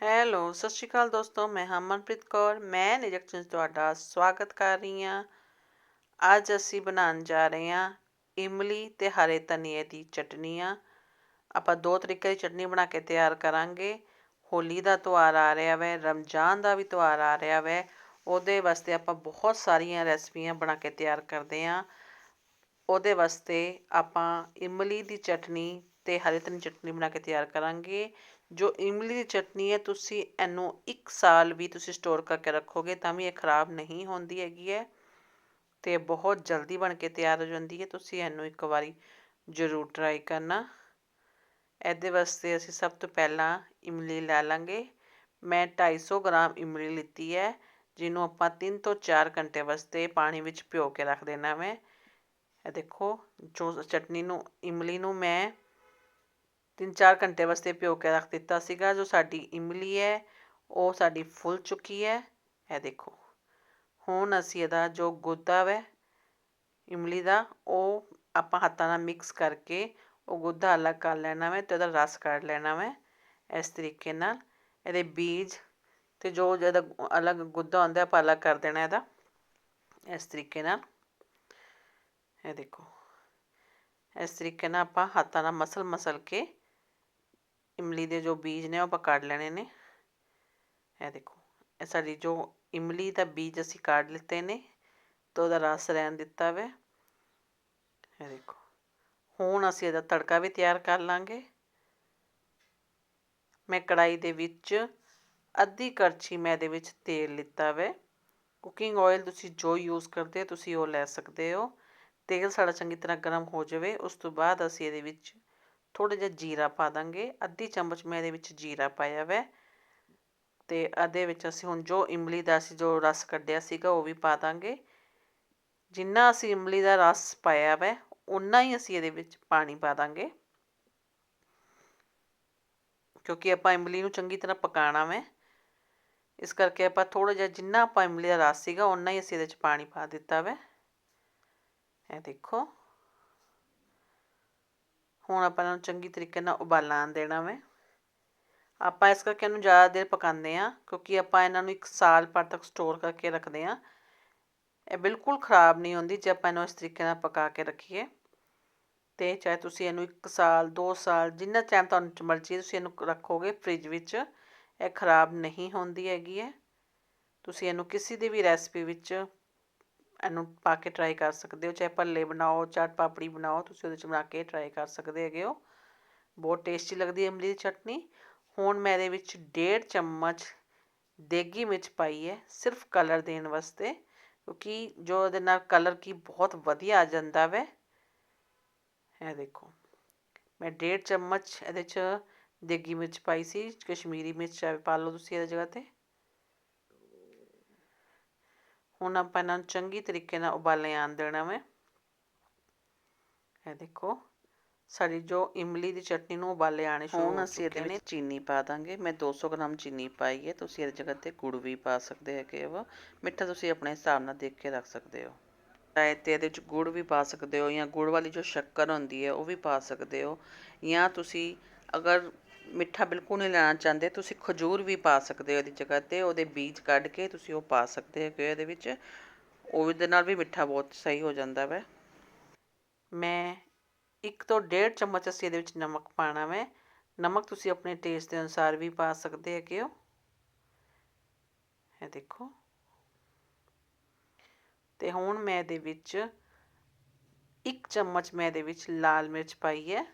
Hello, ਸਤਿ ਸ਼੍ਰੀ ਅਕਾਲ ਦੋਸਤੋ, ਮੈਂ ਹਮਨਪ੍ਰੀਤ ਕੌਰ, ਮੈਂ ਨਿਰਜਨ ਤੁਹਾਡਾ ਸਵਾਗਤ ਕਰ ਰਹੀ ਹਾਂ। ਅੱਜ ਅਸੀਂ ਬਣਾਉਣ ਜਾ ਰਹੇ ਹਾਂ ਇਮਲੀ ਤੇ ਹਰੇ ਧਨੀਏ ਦੀ ਚਟਨੀ ਚਟਨੀਆਂ ਆਪਾਂ ਦੋ ਤਰੀਕੇ ਦੀ ਚਟਨੀ ਬਣਾ ਕੇ ਤਿਆਰ ਕਰਾਂਗੇ। ਹੋਲੀ ਦਾ ਤਿਉਹਾਰ ਆ ਰਿਹਾ ਵੈ, ਰਮਜ਼ਾਨ ਦਾ ਵੀ ਤਿਉਹਾਰ ਆ ਰਿਹਾ ਵੈ। ਉਹਦੇ ਵਾਸਤੇ ਆਪਾਂ ਬਹੁਤ ਸਾਰੀਆਂ ਰੈਸਪੀਆਂ ਬਣਾ ਕੇ ਤਿਆਰ ਕਰਦੇ ਹਾਂ। ਉਹਦੇ ਵਾਸਤੇ ਆਪਾਂ ਇਮਲੀ ਦੀ ਚਟਨੀ ਤੇ ਹਰੇ ਧਨੀਏ ਦੀ ਚਟਨੀ ਬਣਾ ਕੇ ਤਿਆਰ ਕਰਾਂਗੇ। ਜੋ ਇਮਲੀ ਦੀ ਚਟਨੀ ਹੈ, ਤੁਸੀਂ ਇਹਨੂੰ 1 ਸਾਲ ਵੀ ਤੁਸੀਂ ਸਟੋਰ ਕਰਕੇ ਰੱਖੋਗੇ, ਤਾਂ ਵੀ ਇਹ ਖਰਾਬ ਨਹੀਂ ਹੁੰਦੀ ਹੈਗੀ ਹੈ ਤੇ ਬਹੁਤ ਜਲਦੀ ਬਣ ਕੇ ਤਿਆਰ ਹੋ ਜਾਂਦੀ ਹੈ। ਤੁਸੀਂ ਇਹਨੂੰ ਇੱਕ ਵਾਰੀ ਜ਼ਰੂਰ ਟਰਾਈ ਕਰਨਾ। ਇਹਦੇ ਵਾਸਤੇ ਅਸੀਂ ਸਭ ਤੋਂ ਪਹਿਲਾਂ ਇਮਲੀ ਲੈ ਲਾਂਗੇ। ਮੈਂ 250 ਗ੍ਰਾਮ ਇਮਲੀ ਲਿੱਤੀ ਹੈ, ਜਿਹਨੂੰ ਆਪਾਂ 3 ਤੋਂ 4 ਘੰਟੇ ਵਾਸਤੇ ਪਾਣੀ ਵਿੱਚ ਭਿਓ ਕੇ ਰੱਖ ਦੇਣਾ ਮੈਂ ਇਹ ਦੇਖੋ, ਜੋ ਚਟਨੀ ਨੂੰ, ਇਮਲੀ ਨੂੰ ਮੈਂ 3-4 ਘੰਟੇ ਵਾਸਤੇ ਭਿਓ ਕੇ ਰੱਖ ਦਿੱਤਾ ਸੀਗਾ, ਜੋ ਸਾਡੀ ਇਮਲੀ ਹੈ, ਉਹ ਸਾਡੀ ਫੁੱਲ ਚੁੱਕੀ ਹੈ। ਇਹ ਦੇਖੋ, ਹੁਣ ਅਸੀਂ ਇਹਦਾ ਜੋ ਗੁੱਦਾ ਵੈ, ਇਮਲੀ ਦਾ, ਉਹ ਆਪਾਂ ਹੱਥਾਂ ਨਾਲ ਮਿਕਸ ਕਰਕੇ ਉਹ ਗੁੱਦਾ ਅਲੱਗ ਕਰ ਲੈਣਾ ਵੇ ਤੇ ਉਹਦਾ ਰਸ ਕੱਢ ਲੈਣਾ ਵੈ, ਇਸ ਤਰੀਕੇ ਨਾਲ। ਇਹਦੇ ਬੀਜ ਤੇ ਜੋ ਜਿਹਦਾ ਅਲੱਗ ਗੁੱਦਾ ਹੁੰਦਾ, ਆਪਾਂ ਅਲੱਗ ਕਰ ਦੇਣਾ ਇਹਦਾ, ਇਸ ਤਰੀਕੇ ਨਾਲ। ਇਹ ਦੇਖੋ, ਇਸ ਤਰੀਕੇ ਨਾਲ ਆਪਾਂ ਹੱਥਾਂ ਨਾਲ ਮਸਲ ਮਸਲ ਕੇ ਇਮਲੀ ਦੇ ਜੋ ਬੀਜ ਨੇ ਉਹ ਆਪਾਂ ਕੱਢ ਲੈਣੇ ਨੇ। ਇਹ ਦੇਖੋ, ਇਹ ਸਾਡੀ ਜੋ ਇਮਲੀ ਦਾ ਬੀਜ ਅਸੀਂ ਕੱਢ ਲਿੱਤੇ ਨੇ, ਤੇ ਉਹਦਾ ਰਸ ਰਹਿਣ ਦਿੱਤਾ ਵੇ। ਇਹ ਦੇਖੋ, ਹੁਣ ਅਸੀਂ ਇਹਦਾ ਤੜਕਾ ਵੀ ਤਿਆਰ ਕਰ ਲਾਂਗੇ। ਮੈਂ ਕੜਾਈ ਦੇ ਵਿੱਚ ਅੱਧੀ ਕੜਛੀ ਮੈਂ ਇਹਦੇ ਵਿੱਚ ਤੇਲ ਲਿੱਤਾ ਵੇ। ਕੁਕਿੰਗ ਆਇਲ ਤੁਸੀਂ ਜੋ ਯੂਜ਼ ਕਰਦੇ ਹੋ, ਤੁਸੀਂ ਉਹ ਲੈ ਸਕਦੇ ਹੋ। ਤੇਲ ਸਾਡਾ ਚੰਗੀ ਤਰ੍ਹਾਂ ਗਰਮ ਹੋ ਜਾਵੇ, ਉਸ ਤੋਂ ਬਾਅਦ ਅਸੀਂ ਇਹਦੇ ਵਿੱਚ ਥੋੜ੍ਹਾ ਜਿਹਾ ਜੀਰਾ ਪਾ ਦਾਂਗੇ, ਅੱਧੀ ਚਮਚ ਮੈਂ ਇਹਦੇ ਵਿੱਚ ਜੀਰਾ ਪਾਇਆ ਵੈ। ਅਤੇ ਇਹਦੇ ਵਿੱਚ ਅਸੀਂ ਹੁਣ ਜੋ ਇਮਲੀ ਦਾ ਅਸੀਂ ਜੋ ਰਸ ਕੱਢਿਆ ਸੀਗਾ, ਉਹ ਵੀ ਪਾ ਦਾਂਗੇ। ਜਿੰਨਾ ਅਸੀਂ ਇਮਲੀ ਦਾ ਰਸ ਪਾਇਆ ਵੈ ਉਨਾ ਹੀ ਅਸੀਂ ਇਹਦੇ ਵਿੱਚ ਪਾਣੀ ਪਾ ਦਾਂਗੇ। ਕਿਉਂਕਿ ਆਪਾਂ ਇਮਲੀ ਨੂੰ ਚੰਗੀ ਤਰ੍ਹਾਂ ਪਕਾਣਾ ਵੈ। ਇਸ ਕਰਕੇ ਆਪਾਂ ਥੋੜਾ ਜਿਹਾ ਜਿੰਨਾ ਆਪਾਂ ਇਮਲੀ ਦਾ ਰਸ ਸੀਗਾ ਉਨਾ ਹੀ ਅਸੀਂ ਇਹਦੇ ਵਿੱਚ ਪਾਣੀ ਪਾ ਦਿੱਤਾ ਵੈ। ਇਹ ਦੇਖੋ। ਹੁਣ ਆਪਾਂ ਇਹਨਾਂ ਨੂੰ ਚੰਗੀ ਤਰੀਕੇ ਨਾਲ ਉਬਾਲਾਂ ਦੇਣਾ ਵੇ। ਆਪਾਂ ਇਸ ਕਰਕੇ ਇਹਨੂੰ ਜ਼ਿਆਦਾ ਦੇਰ ਪਕਾਉਂਦੇ ਆ ਕਿਉਂਕਿ ਆਪਾਂ ਇਹਨਾਂ ਨੂੰ 1 ਸਾਲ ਭਰ ਤੱਕ ਸਟੋਰ ਕਰਕੇ ਰੱਖਦੇ ਆ ਇਹ ਬਿਲਕੁਲ ਖਰਾਬ ਨਹੀਂ ਹੁੰਦੀ ਜੇ ਆਪਾਂ ਇਹਨੂੰ ਇਸ ਤਰੀਕੇ ਨਾਲ ਪਕਾ ਕੇ ਰੱਖੀਏ। ਤੇ ਚਾਹੇ ਤੁਸੀਂ ਇਹਨੂੰ 1 ਸਾਲ 2 ਸਾਲ, ਜਿੰਨਾ ਟਾਈਮ ਤੁਹਾਨੂੰ ਮਰਜ਼ੀ ਤੁਸੀਂ ਇਹਨੂੰ ਰੱਖੋਗੇ ਫ੍ਰਿਜ ਵਿੱਚ, ਇਹ ਖਰਾਬ ਨਹੀਂ ਹੁੰਦੀ ਹੈਗੀ ਹੈ ਤੁਸੀਂ ਇਹਨੂੰ ਕਿਸੇ ਦੀ ਵੀ ਰੈਸਪੀ ਵਿੱਚ ਇਹਨੂੰ ਪਾ ਕੇ ਟਰਾਈ ਕਰ ਸਕਦੇ ਹੋ, ਚਾਹੇ ਭੱਲੇ ਬਣਾਓ ਚਾਟ ਪਾਪੜੀ ਬਣਾਓ, ਤੁਸੀਂ ਉਹਦੇ 'ਚ ਬਣਾ ਕੇ ਟਰਾਈ ਕਰ ਸਕਦੇ ਹੈਗੇ ਹੋ। ਬਹੁਤ ਟੇਸਟੀ ਲੱਗਦੀ ਹੈ ਇਮਲੀ ਦੀ ਚਟਨੀ। ਹੁਣ ਮੈਂ ਇਹਦੇ ਵਿੱਚ ਡੇਢ ਚਮਚ ਦੇਗੀ ਮਿਰਚ ਪਾਈ ਹੈ, ਸਿਰਫ ਕਲਰ ਦੇਣ ਵਾਸਤੇ, ਕਿਉਂਕਿ ਜੋ ਇਹਦੇ ਨਾਲ ਕਲਰ ਕੀ ਬਹੁਤ ਵਧੀਆ ਆ ਜਾਂਦਾ ਵੈ। ਇਹ ਦੇਖੋ, ਮੈਂ ਡੇਢ ਚਮਚ ਇਹਦੇ 'ਚ ਦੇਗੀ ਮਿਰਚ ਪਾਈ ਸੀ, ਕਸ਼ਮੀਰੀ ਮਿਰਚ ਪਾ ਲਓ ਤੁਸੀਂ ਇਹਦੀ ਜਗ੍ਹਾ 'ਤੇ। ਹੁਣ ਆਪਾਂ ਇਹਨਾਂ ਨੂੰ ਚੰਗੀ ਤਰੀਕੇ ਨਾਲ ਉਬਾਲੇ ਆਣ ਦੇਣਾ ਵੇ। ਇਹ ਦੇਖੋ ਸਾਡੀ ਜੋ ਇਮਲੀ ਦੀ ਚਟਨੀ ਨੂੰ ਉਬਾਲੇ ਆਣੇ ਸ਼ੁਰੂ ਹੁਣ ਅਸੀਂ ਇਹਦੇ ਵਿੱਚ ਚੀਨੀ ਪਾ ਦਾਂਗੇ। ਮੈਂ 200 ਗ੍ਰਾਮ ਚੀਨੀ ਪਾਈ ਹੈ। ਤੁਸੀਂ ਇਹਦੀ ਜਗ੍ਹਾ ਤੇ ਗੁੜ ਵੀ ਪਾ ਸਕਦੇ ਹੈਗੇ ਹੋ। ਮਿੱਠਾ ਤੁਸੀਂ ਆਪਣੇ ਹਿਸਾਬ ਨਾਲ ਦੇਖ ਕੇ ਰੱਖ ਸਕਦੇ ਹੋ। ਚਾਹੇ ਤੇ ਇਹਦੇ ਵਿੱਚ ਗੁੜ ਵੀ ਪਾ ਸਕਦੇ ਹੋ ਜਾਂ ਗੁੜ ਵਾਲੀ ਜੋ ਸ਼ੱਕਰ ਹੁੰਦੀ ਹੈ ਉਹ ਵੀ ਪਾ ਸਕਦੇ ਹੋ। ਜਾਂ ਤੁਸੀਂ ਅਗਰ ਮਿੱਠਾ ਬਿਲਕੁਲ ਨਹੀਂ ਲੈਣਾ ਚਾਹੁੰਦੇ। ਤੁਸੀਂ ਖਜੂਰ ਵੀ ਪਾ ਸਕਦੇ ਹੋ ਇਹਦੀ ਜਗ੍ਹਾ 'ਤੇ, ਉਹਦੇ ਬੀਜ ਕੱਢ ਕੇ ਤੁਸੀਂ ਉਹ ਪਾ ਸਕਦੇ ਹੋ ਇਹਦੇ ਵਿੱਚ। ਉਹਦੇ ਨਾਲ ਵੀ ਮਿੱਠਾ ਬਹੁਤ ਸਹੀ ਹੋ ਜਾਂਦਾ ਵੈ। ਮੈਂ ਇੱਕ ਤੋਂ ਡੇਢ ਚਮਚ ਅਸੀਂ ਇਹਦੇ ਵਿੱਚ ਨਮਕ ਪਾਣਾ ਵੈ। ਨਮਕ ਤੁਸੀਂ ਆਪਣੇ ਟੇਸਟ ਦੇ ਅਨੁਸਾਰ ਵੀ ਪਾ ਸਕਦੇ ਹੈਗੇ ਹੋ। ਇਹ ਦੇਖੋ। ਤੇ ਹੁਣ ਮੈਂ ਇਹਦੇ ਵਿੱਚ ਇੱਕ ਚਮਚ ਮੈਂ ਇਹਦੇ ਵਿੱਚ ਲਾਲ ਮਿਰਚ ਪਾਈ ਹੈ।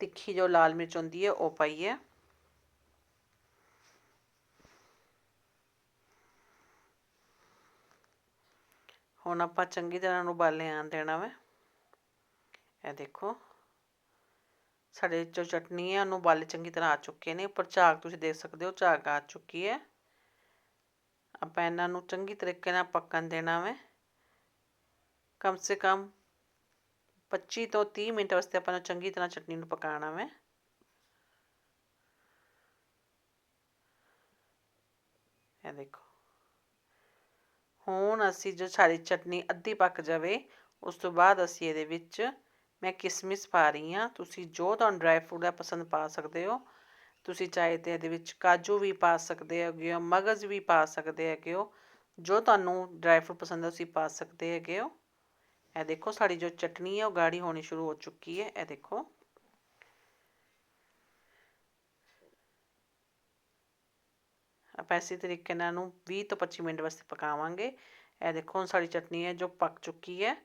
ਤਿੱਖੀ ਜੋ ਲਾਲ ਮਿਰਚ ਹੁੰਦੀ ਹੈ, ਉਹ ਪਾਈ ਹੈ ਹੁਣ ਆਪਾਂ ਚੰਗੀ ਤਰ੍ਹਾਂ ਨੂੰ ਉਬਾਲੇ ਆਣ ਦੇਣਾ ਵਾ। ਇਹ ਦੇਖੋ, ਸਾਡੇ ਜੋ ਚਟਨੀ ਹੈ ਉਹਨੂੰ ਉਬਾਲੇ ਚੰਗੀ ਤਰ੍ਹਾਂ ਆ ਚੁੱਕੇ ਨੇ। ਉੱਪਰ ਝਾਗ ਤੁਸੀਂ ਦੇਖ ਸਕਦੇ ਹੋ, ਝਾਗ ਆ ਚੁੱਕੀ ਹੈ। ਆਪਾਂ ਇਹਨਾਂ ਨੂੰ ਚੰਗੀ ਤਰੀਕੇ ਨਾਲ ਪੱਕਣ ਦੇਣਾ ਵਾ। ਕਮ ਸੇ ਕਮ 25 ਤੋਂ 30 ਮਿੰਟ ਵਾਸਤੇ ਆਪਾਂ ਨੂੰ ਚੰਗੀ ਤਰ੍ਹਾਂ ਚਟਨੀ ਨੂੰ ਪਕਾਉਣਾ ਹੈ ਇਹ ਦੇਖੋ। ਹੁਣ ਅਸੀਂ ਜੋ ਸਾਡੀ ਚਟਨੀ ਅੱਧੀ ਪੱਕ ਜਾਵੇ, ਉਸ ਤੋਂ ਬਾਅਦ ਅਸੀਂ ਇਹਦੇ ਵਿੱਚ ਮੈਂ ਕਿਸਮਿਸ ਪਾ ਰਹੀ ਹਾਂ। ਤੁਸੀਂ ਜੋ ਤੁਹਾਨੂੰ ਡਰਾਈ ਫਰੂਟ ਦਾ ਪਸੰਦ ਪਾ ਸਕਦੇ ਹੋ, ਤੁਸੀਂ ਚਾਹੇ ਤੇ ਇਹਦੇ ਵਿੱਚ ਕਾਜੂ ਵੀ ਪਾ ਸਕਦੇ ਹੈਗੇ ਹੋ, ਮਗਜ਼ ਵੀ ਪਾ ਸਕਦੇ ਹੈਗੇ ਹੋ, ਜੋ ਤੁਹਾਨੂੰ ਡਰਾਈ ਫਰੂਟ ਪਸੰਦ ਹੈ ਤੁਸੀਂ ਪਾ ਸਕਦੇ ਹੈਗੇ ਹੋ। ਇਹ ਦੇਖੋ ਸਾਡੀ ਜੋ ਚਟਨੀ ਹੈ, ਉਹ ਗਾੜੀ ਹੋਣੀ ਸ਼ੁਰੂ ਹੋ ਚੁੱਕੀ ਹੈ। ਇਹ ਦੇਖੋ। ਆਪਾਂ ਇਸੇ ਤਰੀਕੇ ਨਾਲ ਨੂੰ 20 ਤੋਂ 25 ਮਿੰਟ ਵਾਸਤੇ ਪਕਾਵਾਂਗੇ। ਇਹ ਦੇਖੋ, ਹੁਣ ਸਾਡੀ ਚਟਨੀ ਹੈ ਜੋ ਪੱਕ ਚੁੱਕੀ ਹੈ।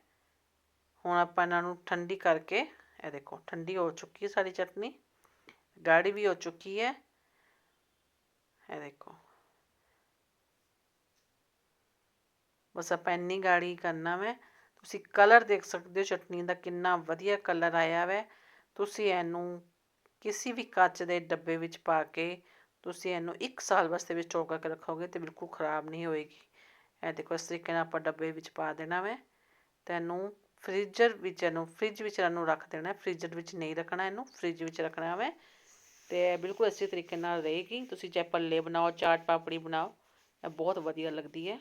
ਹੁਣ ਆਪਾਂ ਇਹਨਾਂ ਨੂੰ ਠੰਡੀ ਕਰਕੇ, ਇਹ ਦੇਖੋ, ਠੰਡੀ ਹੋ ਚੁੱਕੀ ਹੈ ਸਾਡੀ ਚਟਨੀ। ਗਾੜੀ ਵੀ ਹੋ ਚੁੱਕੀ ਹੈ। ਇਹ ਦੇਖੋ। ਬਸ ਆਪਾਂ ਇੰਨੀ ਗਾੜੀ ਕਰਨਾ ਵੈ। ਤੁਸੀਂ ਕਲਰ ਦੇਖ ਸਕਦੇ ਹੋ ਚਟਨੀ ਦਾ ਕਿੰਨਾ ਵਧੀਆ ਕਲਰ ਆਇਆ ਵੈ। ਤੁਸੀਂ ਇਹਨੂੰ ਕਿਸੇ ਵੀ ਕੱਚ ਦੇ ਡੱਬੇ ਵਿੱਚ ਪਾ ਕੇ ਤੁਸੀਂ ਇਹਨੂੰ 1 ਸਾਲ ਵਾਸਤੇ ਵੀ ਸਟੋਰ ਕਰਕੇ ਰੱਖੋਗੇ ਤੇ ਬਿਲਕੁਲ ਖਰਾਬ ਨਹੀਂ ਹੋਏਗੀ। ਇਹ ਦੇਖੋ ਇਸ ਤਰੀਕੇ ਨਾਲ ਆਪਾਂ ਡੱਬੇ ਵਿੱਚ ਪਾ ਦੇਣਾ ਵੈ। ਤੇ ਇਹਨੂੰ ਫ੍ਰੀਜ਼ਰ ਵਿੱਚ ਇਹਨੂੰ ਫ੍ਰਿਜ ਵਿੱਚ ਇਹਨੂੰ ਰੱਖ ਦੇਣਾ ਫ੍ਰੀਜ਼ਰ ਵਿੱਚ ਨਹੀਂ ਰੱਖਣਾ ਇਹਨੂੰ ਫ੍ਰਿਜ ਵਿੱਚ ਰੱਖਣਾ ਵੈ। ਤੇ ਬਿਲਕੁਲ ਇਸੇ ਤਰੀਕੇ ਨਾਲ ਰਹੇਗੀ। ਤੁਸੀਂ ਚਾਹੇ ਪੱਲੇ ਬਣਾਓ, ਚਾਟ ਪਾਪੜੀ ਬਣਾਓ, ਇਹ ਬਹੁਤ ਵਧੀਆ ਲੱਗਦੀ ਹੈ।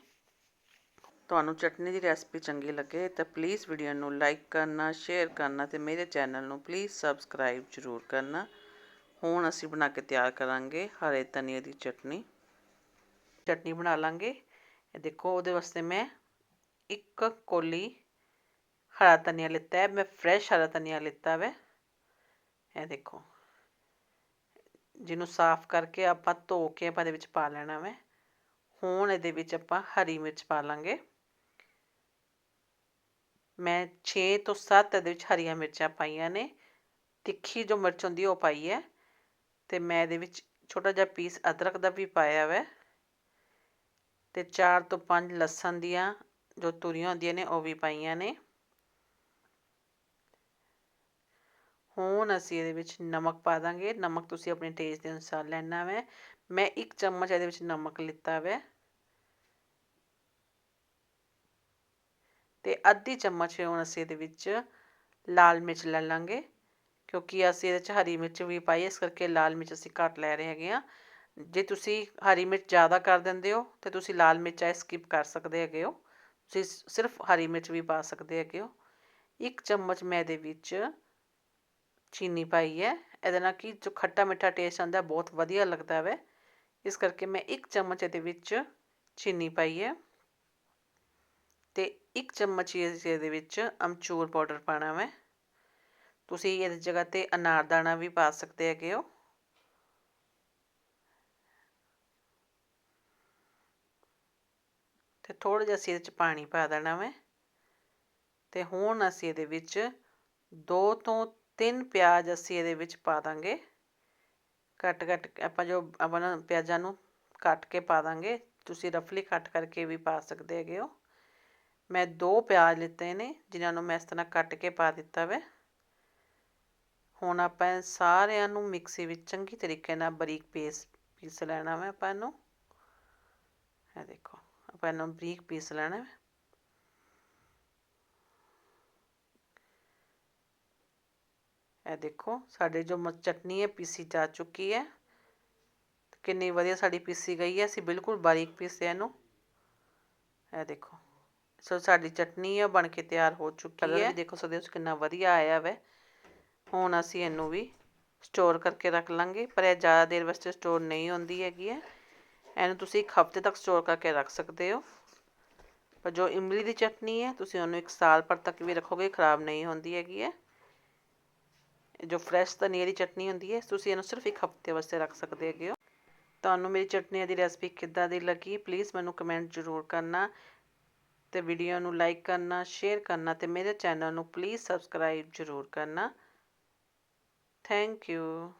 ਤੁਹਾਨੂੰ ਚਟਨੀ ਦੀ ਰੈਸਪੀ ਚੰਗੀ ਲੱਗੇ ਤਾਂ ਪਲੀਜ਼ ਵੀਡੀਓ ਨੂੰ ਲਾਈਕ ਕਰਨਾ ਸ਼ੇਅਰ ਕਰਨਾ ਤੇ ਮੇਰੇ ਚੈਨਲ ਨੂੰ ਪਲੀਜ਼ ਸਬਸਕ੍ਰਾਈਬ ਜ਼ਰੂਰ ਕਰਨਾ। ਹੁਣ ਅਸੀਂ ਬਣਾ ਕੇ ਤਿਆਰ ਕਰਾਂਗੇ ਹਰੇ ਧਨੀਏ ਦੀ ਚਟਨੀ। ਚਟਨੀ ਬਣਾ ਲਾਂਗੇ। ਇਹ ਦੇਖੋ, ਉਹਦੇ ਵਾਸਤੇ ਮੈਂ ਇੱਕ ਕੋਲੀ ਹਰਾ ਧਨੀਆ ਲਿੱਤਾ ਹੈ। ਮੈਂ ਫਰੈਸ਼ ਹਰਾ ਧਨੀਆ ਲਿੱਤਾ ਵੇ। ਇਹ ਦੇਖੋ, ਜਿਹਨੂੰ ਸਾਫ਼ ਕਰਕੇ ਆਪਾਂ ਧੋ ਕੇ ਆਪਾਂ ਇਹਦੇ ਵਿੱਚ ਪਾ ਲੈਣਾ ਵੇ। ਹੁਣ ਇਹਦੇ ਵਿੱਚ ਆਪਾਂ ਹਰੀ ਮਿਰਚ ਪਾ ਲਾਂਗੇ। ਮੈਂ 6 ਤੋਂ 7 ਇਹਦੇ ਵਿੱਚ ਹਰੀਆਂ ਮਿਰਚਾਂ ਪਾਈਆਂ ਨੇ। ਤਿੱਖੀ ਜੋ ਮਿਰਚ ਹੁੰਦੀ ਉਹ ਪਾਈ ਹੈ। ਤੇ ਮੈਂ ਇਹਦੇ ਵਿੱਚ ਛੋਟਾ ਜਿਹਾ ਪੀਸ ਅਦਰਕ ਦਾ ਵੀ ਪਾਇਆ ਵੈ। ਤੇ 4 ਤੋਂ 5 ਲਸਣ ਦੀਆਂ ਜੋ ਤੁਰੀਆਂ ਹੁੰਦੀਆਂ ਨੇ ਉਹ ਵੀ ਪਾਈਆਂ ਨੇ। ਹੁਣ ਅਸੀਂ ਇਹਦੇ ਵਿੱਚ ਨਮਕ ਪਾ ਦਾਂਗੇ। ਨਮਕ ਤੁਸੀਂ ਆਪਣੇ ਟੇਸਟ ਦੇ ਅਨੁਸਾਰ ਲੈਣਾ ਵੈ। ਮੈਂ ਇੱਕ ਚਮਚ ਇਹਦੇ ਵਿੱਚ ਨਮਕ ਲਿੱਤਾ ਵੈ। ਅਤੇ ਅੱਧੀ ਚਮਚ ਹੁਣ ਅਸੀਂ ਇਹਦੇ ਵਿੱਚ ਲਾਲ ਮਿਰਚ ਲੈ ਲਾਂਗੇ, ਕਿਉਂਕਿ ਅਸੀਂ ਇਹਦੇ 'ਚ ਹਰੀ ਮਿਰਚ ਵੀ ਪਾਈ ਇਸ ਕਰਕੇ ਲਾਲ ਮਿਰਚ ਅਸੀਂ ਘੱਟ ਲੈ ਰਹੇ ਹੈਗੇ ਆ ਜੇ ਤੁਸੀਂ ਹਰੀ ਮਿਰਚ ਜ਼ਿਆਦਾ ਕਰ ਦਿੰਦੇ ਹੋ, ਤਾਂ ਤੁਸੀਂ ਲਾਲ ਮਿਰਚ ਆਏ ਸਕਿਪ ਕਰ ਸਕਦੇ ਹੈਗੇ ਹੋ। ਤੁਸੀਂ ਸਿਰਫ ਹਰੀ ਮਿਰਚ ਵੀ ਪਾ ਸਕਦੇ ਹੈਗੇ ਹੋ। ਇੱਕ ਚਮਚ ਮੈਂ ਇਹਦੇ ਵਿੱਚ ਚੀਨੀ ਪਾਈ ਹੈ। ਇਹਦੇ ਨਾਲ ਕਿ ਜੋ ਖੱਟਾ ਮਿੱਠਾ ਟੇਸਟ ਆਉਂਦਾ, ਬਹੁਤ ਵਧੀਆ ਲੱਗਦਾ ਵੈ। ਇਸ ਕਰਕੇ ਮੈਂ ਇੱਕ ਚਮਚ ਇਹਦੇ ਵਿੱਚ ਚੀਨੀ ਪਾਈ ਹੈ। ਤੇ ਇੱਕ ਚਮਚ ਇਹਦੇ ਵਿੱਚ ਅਮਚੂਰ ਪਾਊਡਰ ਪਾਣਾ ਮੈਂ ਤੁਸੀਂ ਇਹਦੀ ਜਗ੍ਹਾ ਤੇ ਅਨਾਰਦਾਣਾ ਵੀ ਪਾ ਸਕਦੇ ਹੈਗੇ ਹੋ। ਤੇ ਥੋੜਾ ਜਿਹਾ ਅਸੀਂ ਇਹਦੇ ਚ ਪਾਣੀ ਪਾ ਦੇਣਾ ਮੈਂ ਤੇ ਹੁਣ ਅਸੀਂ ਇਹਦੇ ਵਿੱਚ ਦੋ ਤੋਂ ਤਿੰਨ ਪਿਆਜ਼ ਅਸੀਂ ਇਹਦੇ ਵਿੱਚ ਪਾ ਦਾਂਗੇ। ਕੱਟ ਕੱਟ ਆਪਾਂ ਜੋ ਆਪਾਂ ਪਿਆਜ਼ਾਂ ਨੂੰ ਕੱਟ ਕੇ ਪਾ ਦਾਂਗੇ। ਤੁਸੀਂ ਰਫਲੀ ਕੱਟ ਕਰਕੇ ਵੀ ਪਾ ਸਕਦੇ ਹੈਗੇ ਹੋ। ਮੈਂ ਦੋ ਪਿਆਜ਼ ਲਿੱਤੇ ਨੇ, ਜਿਨ੍ਹਾਂ ਨੂੰ ਮੈਂ ਇਸ ਤਰ੍ਹਾਂ ਕੱਟ ਕੇ ਪਾ ਦਿੱਤਾ ਵੇ। ਹੁਣ ਆਪਾਂ ਸਾਰਿਆਂ ਨੂੰ ਮਿਕਸੀ ਵਿੱਚ ਚੰਗੀ ਤਰੀਕੇ ਨਾਲ ਬਰੀਕ ਪੇਸ, ਪੀਸ ਲੈਣਾ ਵਾ ਆਪਾਂ ਇਹਨੂੰ। ਇਹ ਦੇਖੋ, ਆਪਾਂ ਇਹਨੂੰ ਬਰੀਕ ਪੀਸ ਲੈਣਾ ਵਾ। ਇਹ ਦੇਖੋ, ਸਾਡੇ ਜੋ ਚਟਨੀ ਹੈ ਪੀਸੀ ਜਾ ਚੁੱਕੀ ਹੈ। ਕਿੰਨੀ ਵਧੀਆ ਸਾਡੀ ਪੀਸੀ ਗਈ ਹੈ। ਅਸੀਂ ਬਿਲਕੁਲ ਬਾਰੀਕ ਪੀਸਿਆ ਇਹਨੂੰ। ਇਹ ਦੇਖੋ ਸੋ ਸਾਡੀ ਚਟਨੀ ਹੈ ਬਣ ਕੇ ਤਿਆਰ ਹੋ ਚੁੱਕੀ ਹੈ। ਦੇਖੋ ਸਕਦੇ ਹੋ ਕਿੰਨਾ ਵਧੀਆ ਆਇਆ ਵੈ। ਹੁਣ ਅਸੀਂ ਇਹਨੂੰ ਵੀ ਸਟੋਰ ਕਰਕੇ ਰੱਖ ਲਾਂਗੇ ਪਰ ਇਹ ਜ਼ਿਆਦਾ ਦੇਰ ਵਾਸਤੇ ਸਟੋਰ ਨਹੀਂ ਹੁੰਦੀ ਹੈਗੀ ਹੈ। ਇਹਨੂੰ ਤੁਸੀਂ ਇੱਕ ਹਫ਼ਤੇ ਤੱਕ ਸਟੋਰ ਕਰਕੇ ਰੱਖ ਸਕਦੇ ਹੋ। ਪਰ ਜੋ ਇਮਲੀ ਦੀ ਚਟਨੀ ਹੈ ਤੁਸੀਂ ਉਹਨੂੰ ਇੱਕ ਸਾਲ ਪਰ ਤੱਕ ਵੀ ਰੱਖੋਗੇ ਖਰਾਬ ਨਹੀਂ ਹੁੰਦੀ ਹੈਗੀ ਹੈ। ਜੋ ਫਰੈਸ਼ ਧਨੀਏ ਦੀ ਚਟਨੀ ਹੁੰਦੀ ਹੈ ਤੁਸੀਂ ਇਹਨੂੰ ਸਿਰਫ ਇੱਕ ਹਫ਼ਤੇ ਵਾਸਤੇ ਰੱਖ ਸਕਦੇ ਹੈਗੇ ਹੋ। ਤੁਹਾਨੂੰ ਮੇਰੀ ਚਟਨੀ ਦੀ ਰੈਸਪੀ ਕਿੱਦਾਂ ਦੀ ਲੱਗੀ ਪਲੀਜ਼ ਮੈਨੂੰ ਕਮੈਂਟ ਜ਼ਰੂਰ ਕਰਨਾ। ਤੇ ਵੀਡੀਓ ਨੂੰ ਲਾਈਕ ਕਰਨਾ ਸ਼ੇਅਰ ਕਰਨਾ ਤੇ ਮੇਰੇ ਚੈਨਲ ਨੂੰ ਪਲੀਜ਼ ਸਬਸਕ੍ਰਾਈਬ ਜ਼ਰੂਰ ਕਰਨਾ। Thank you